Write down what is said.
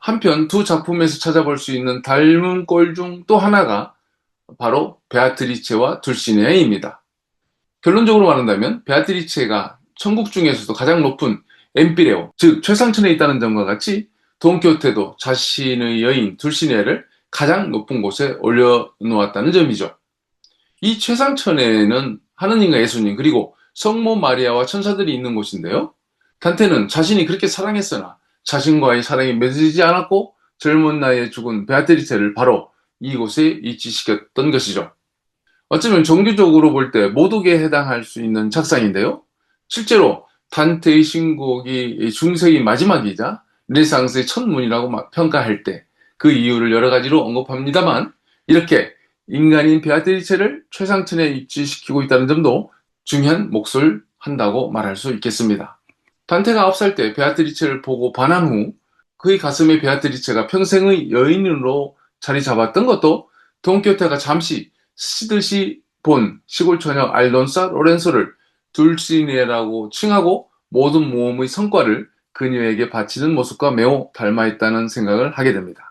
한편 두 작품에서 찾아볼 수 있는 닮은 꼴 중 또 하나가 바로 베아트리체와 둘시네입니다. 결론적으로 말한다면 베아트리체가 천국 중에서도 가장 높은 엠피레오, 즉 최상층에 있다는 점과 같이 돈키호테도 자신의 여인 둘시네를 가장 높은 곳에 올려놓았다는 점이죠. 이 최상천에는 하느님과 예수님 그리고 성모 마리아와 천사들이 있는 곳인데요. 단테는 자신이 그렇게 사랑했으나 자신과의 사랑이 맺어지지 않았고 젊은 나이에 죽은 베아트리체를 바로 이곳에 위치시켰던 것이죠. 어쩌면 종교적으로 볼 때 모독에 해당할 수 있는 작상인데요. 실제로 단테의 신곡이 중세기 마지막이자 르네상스의 첫 문이라고 평가할 때 그 이유를 여러 가지로 언급합니다만 이렇게 인간인 베아트리체를 최상층에 위치시키고 있다는 점도 중요한 몫을 한다고 말할 수 있겠습니다. 단테가 9살 때 베아트리체를 보고 반한 후 그의 가슴에 베아트리체가 평생의 여인으로 자리 잡았던 것도 돈키호테가 잠시 스치듯이 본 시골 처녀 알론사 로렌소를 둘시네라고 칭하고 모든 모험의 성과를 그녀에게 바치는 모습과 매우 닮아 있다는 생각을 하게 됩니다.